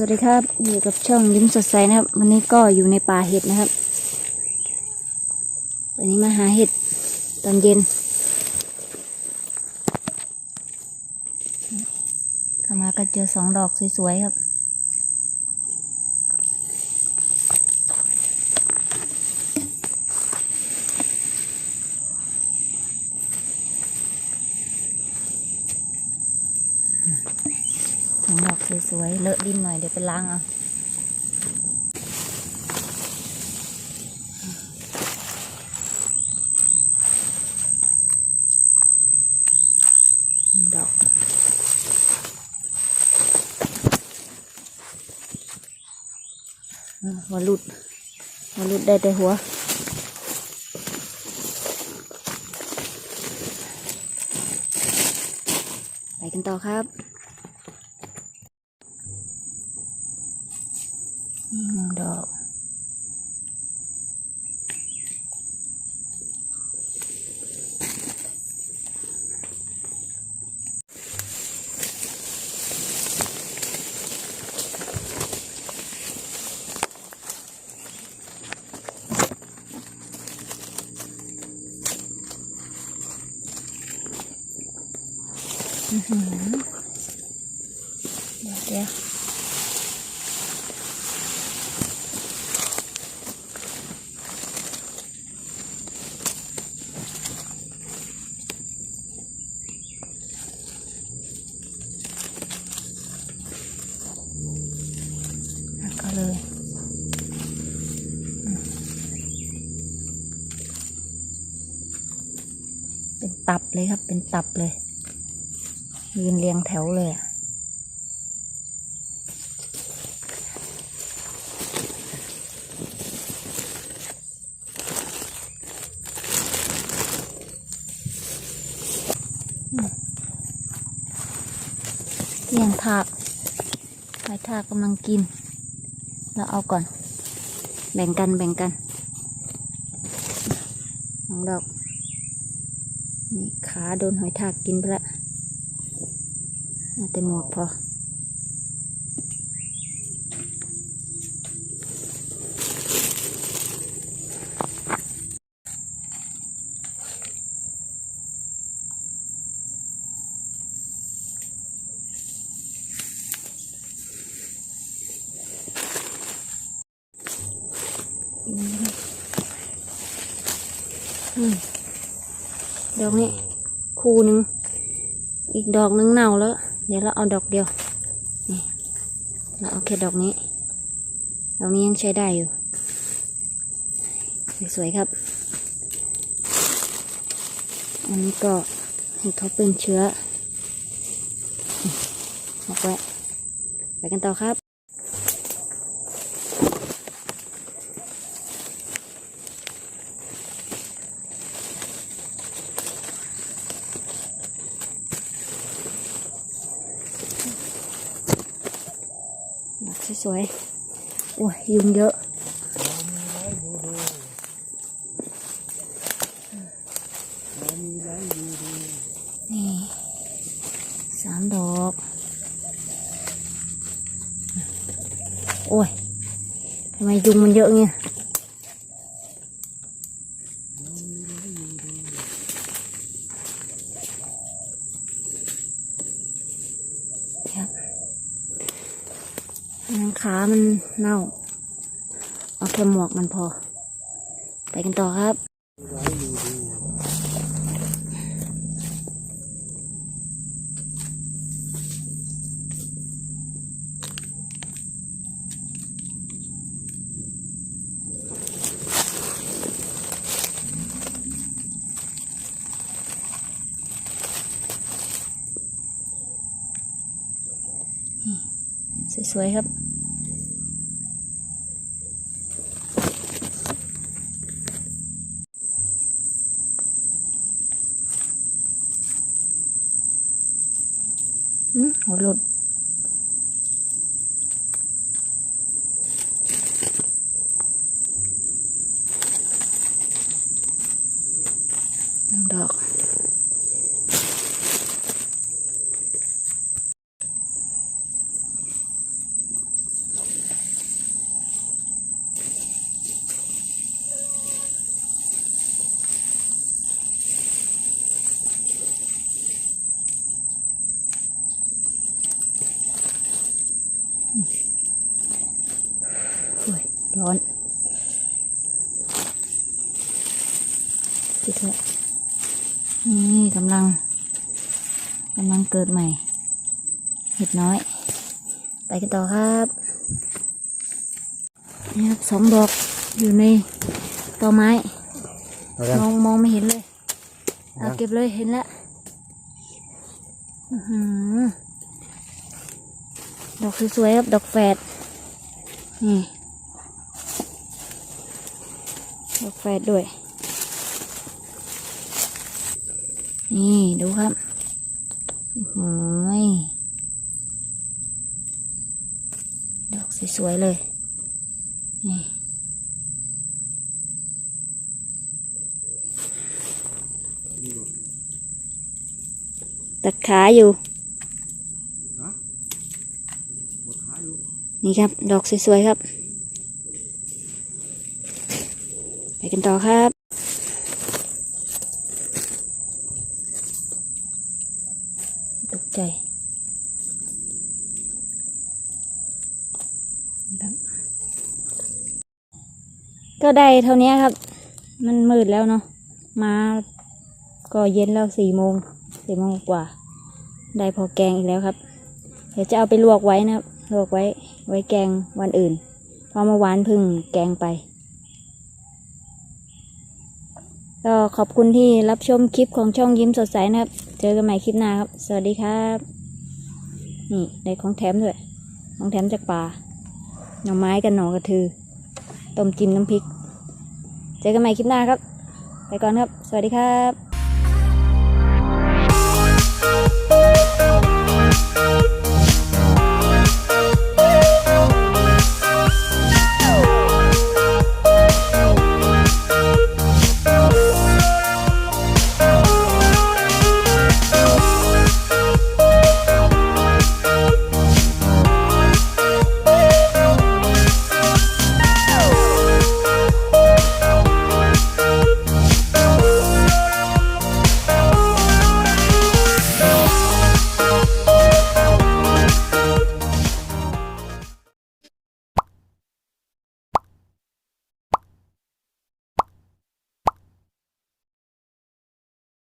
สวัสดีครับอยู่กับช่องยิ้มสดใสนะครับ วันนี้ก็อยู่ในป่าเห็ดนะครับ วันนี้มาหาเห็ดตอนเย็นเข้ามาก็เจอสองดอกสวยๆครับ สวยๆ เลอะดินหน่อยเดี๋ยวไปล้างเอาหนึ่งดอกเออหัวหลุดหัวหลุดได้แต่หัวไปกันต่อครับ นี่หนึ่งดอก อื้อหือเดี๋ยวเดี๋ยว แล้วก็เลยอืม เป็นตับเลยครับ เป็นตับเลย ยืนเรียงแถวเลยอะเรียงถากไม้ทากกำลังกิน เราเอาก่อน แบ่งกันแบ่งกันสองดอก นี่ขาโดนหอยทากกินไปละเอาแต่หมวกพออืม ดอกนี้คู่หนึ่งอีกดอกหนึงเน่าแล้ว เดี๋ยวเราเอาดอกเดียวนี่เราเอาแค่ดอกนี้ดอกนี้ยังใช้ได้อยู่ สวยๆครับ อันนี้ก็ให้เขาเป็นเชื้อออกไว้ไปกันต่อครับ สวยๆโอ้ยยุงเยอะนี่สามดอก โอ้ยทำไมยุงมันเยอะเงี้ยครับังขามันเน่า เอาแค่หมวกมันพอ ไปกันต่อครับสวยๆครับ หัวหลุดหนึ่งดอก อ ร้อนปิดเถอะนี่กำลังกำลังเกิดใหม่ เห็ดน้อย ไปกันต่อครับนี่ครับสองดอกอยู่ในตอไม้เอากันมองมองไม่เห็นเลย เอาเก็บเลยเห็นแล้วอื้อหือดอกสวยๆครับ ดอกแฝดนี่ ดอกแฝดด้วย นี่ดูครับโอ้โหยดอกสวยๆเลย นี่ตัดขาอยู่นี่ครับ ดอกสวยๆครับ ไป กันต่อครับ ตกใจก็ได้เท่านี้ครับ มันมืดแล้วเนาะ มาก็เย็นแล้วสี่โมงสี่โมงกว่า ได้พอแกงอีกแล้วครับ เดี๋ยวจะเอาไปลวกไว้นะครับ ลวกไว้ ไว้แกงวันอื่น เพราะเมื่อวานพึ่งแกงไป ก็ขอบคุณที่รับชมคลิปของช่องยิ้มสดใสนะครับ เจอกันใหม่คลิปหน้าครับ สวัสดีครับ นี่ได้ของแถมด้วย ของแถมจากป่า หน่อไม้กับหน่อกระทือ ต้มจิ้มน้ำพริก เจอกันใหม่คลิปหน้าครับ ไปก่อนครับ สวัสดีครับ